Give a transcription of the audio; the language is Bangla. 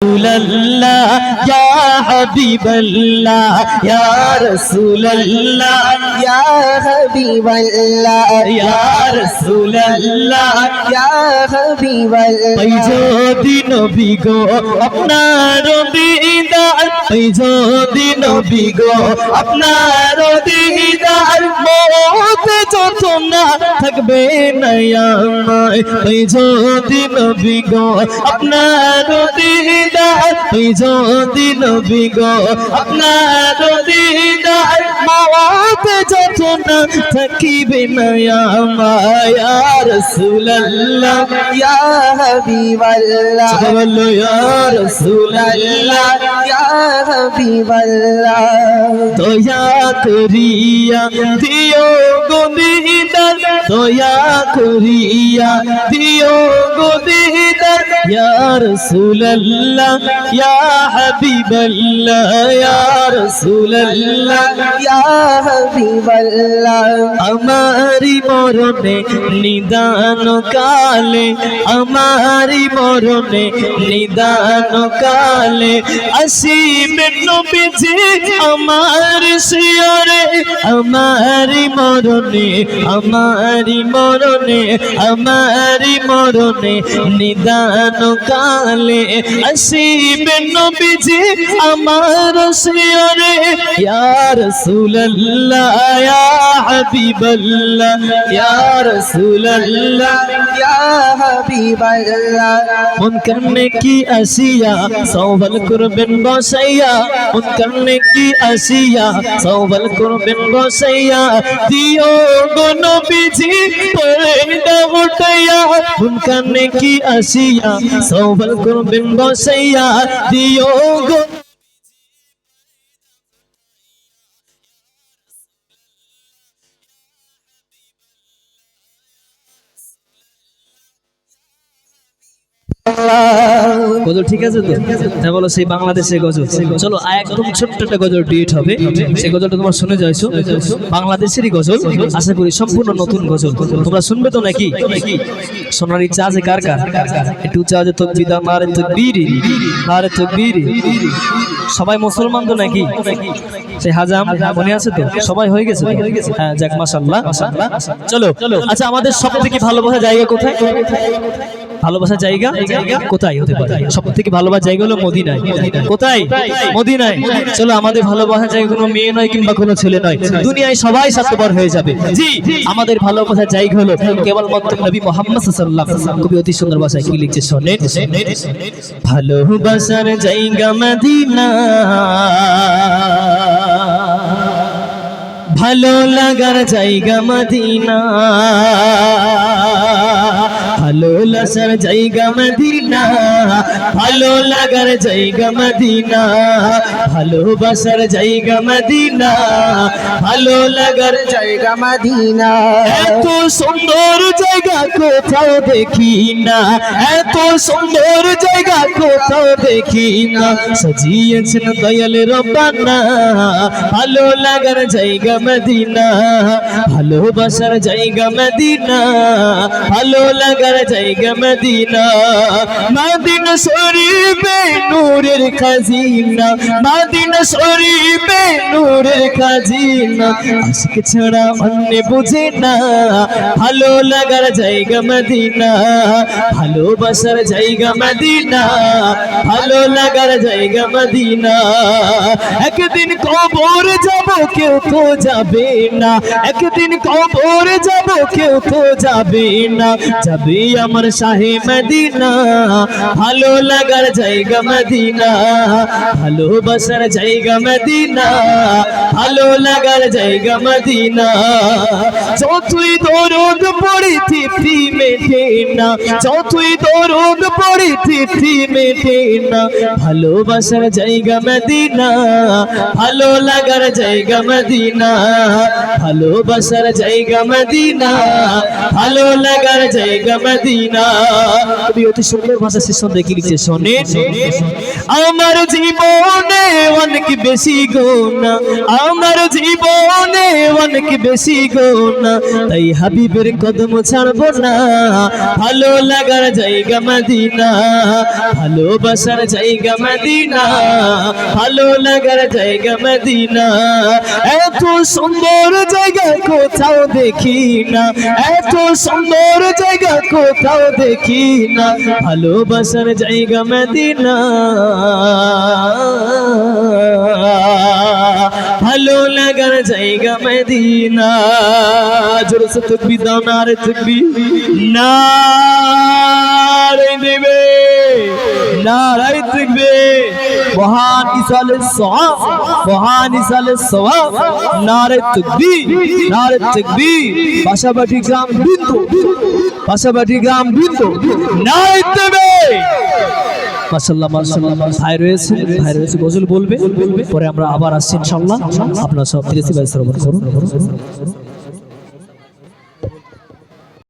رسول اللہ یا حبیب اللہ یا رسول اللہ یا حبیب اللہ یا رسول اللہ یا حبیب اللہ پئی جو دن بیگو اپنا رو دیدار پئی جو دن بیگو اپنا رو دیدار রাখবে নয়ামায় তুই যদি নবী গো আপনার দিদার তুই যদি নবী গো আপনার দিদার মাওয়াত যখন থাকিবে নয়ামায়া রসুল্লাহ ইয়া হাবিবাল্লাহ। দয়া করিয়া দিও গো দয়া করিয়া দিও গো দিদার ইয়া রাসূলুল্লাহ ইয়া হাবিবাল্লাহ ইয়া রাসূলুল্লাহ يا حبيب الله আমারি মরণে নিদান কালে আমারি মরণে নিদান কালে আসিবে নবীজি আমার শিয়রে আমারি মরণে আমারি মরণে আমারি মরণে নিদান কালে আসিবে নবীজি আমার শিয়রে। ইয়া রাসূলুল্লাহ, ইয়া হাবিবাল্লাহ, ইয়া রাসূলুল্লাহ, ইয়া হাবিবাল্লাহ। মন করনে কি আসিয়া সওবল করবেন বসাইয়া? মন করনে কি আসিয়া সওবল করবেন বসাইয়া? দিও গো নবীজি পর্দা উঠাইয়া। মন করনে কি আসিয়া সওয়াল করবেন বসাইয়া দিও গো। গজল, ঠিক আছে তো? হ্যাঁ বলো, সেই বাংলাদেশের গজল। চলো একদম ছোট্ট একটা গজল ডিট হবে। সেই গজলটা তোমার শুনে যাইছো। বাংলাদেশেরই গজল। আশা করি সম্পূর্ণ নতুন গজল। তোমরা শুনবে তো নাকি? সোনার আছে কার কার? একটু চা যে তকবিদা মারে তো তকবীরি মারে তকবীরি। সবাই মুসলমান তো নাকি? সেই হাজাম, মনে আছে তো? সবাই হয়ে গেছে তো? হ্যাঁ যাক, মাশাআল্লাহ। চলো আচ্ছা আমাদের সব থেকে ভালোবাসা জায়গা কোথায়? ভালোবাসার জায়গা? কোথায় হতে পারে? সব থেকে ভালোবাসার জায়গা হলো মদিনায়। কোথায়? মদিনায়। চলো, আমাদের ভালোবাসার জায়গা কোনো মেয়ে নয় কিংবা কোনো ছেলে নয়। দুনিয়ায় সবাই স্বার্থপর হয়ে যাবে। জি, আমাদের ভালোবাসার জায়গা হলো কেবলমাত্র নবী মোহাম্মদ সাল্লাল্লাহু আলাইহি অতি সুন্দর ভাষায় কি লিখছে শোনেন। ভালোবাসার জায়গা মদিনা। ভালো লাগার জায়গা মদিনা। ভালো লাগার জায়গা মদিনা ভালো লাগার জায়গা মদিনা ভালোবাসার জায়গা মদিনা ভালো লাগার জায়গা মদিনা এত সুন্দর জায়গা কোথাও দেখি না এত সুন্দর জায়গা কোথাও দেখি না সাজিয়েছেন দয়াল রব্বানা ভালো লাগার জায়গা মদিনা ভালোবাসার জায়গা মদিনা ভালো লাগার জায়গা মদিনা। মদিনা শরীফে নূরের খাজিনা। মদিনা শরীফে নূরের খাজিনা। আশিক ছাড়া অন্য বুঝে না। ভালো লাগার জায়গা মদিনা। ভালোবাসার জায়গা মদিনা। ভালো লাগার জায়গা মদিনা। একদিন কবর যাব, কেউ তো যাবে না। একদিন কবর যাব, কেউ তো যাবে না। যাবে আমার শাহে মদিনা। ভালো লাগার জায়গা মদিনা। ভালোবাসার জায়গা মদিনা। ভালো লাগার জায়গা মদিনা। যতই দরদ পড়ি তৃপ্তি মেটে না। যতই দরদ পড়ি তৃপ্তি মেটে না। ভালোবাসার জায়গা মদিনা। ভালো লাগার জায়গা মদিনা। ভালোবাসার জায়গা মদিনা। ভালো লাগার জায়গা মদিনা। কবি অতি সুন্দর কিসের ভাষা শিষ্য দেখে লিখছে? শোনে আমার জীবনে অনেক বেশি গোনা আমার জীবনে অনেক বেশি গোনা তাই হাবিবের কদম ছাড়বো না। ভালো লাগার জায়গা মদিনা। ভালোবাসার জায়গা মদিনা। ভালো লাগার জায়গা মদিনা। এত সুন্দর জায়গা কোথাও দেখি না। এত সুন্দর জায়গা কোথাও দেখি না ভালোবাসার জায়গা মদিনা। ভালো লাগার জায়গা মদিনা। জোরে সে তুকবি দাও না রে তুকবি না রে দেবে নারাই তুকবে মহান ইসালে সওয়াব, মহান ইসালে সওয়াব। নারে তুকবি নারে তুকবি পাশাপাশি গ্রাম বিন্দু পাশাপাশি গ্রাম বিন্দু নারে দেবে। গজল বলবে। পরে আমরা আবার আসছি ইনশাল্লাহ আপনার সব তিরিশি করুন।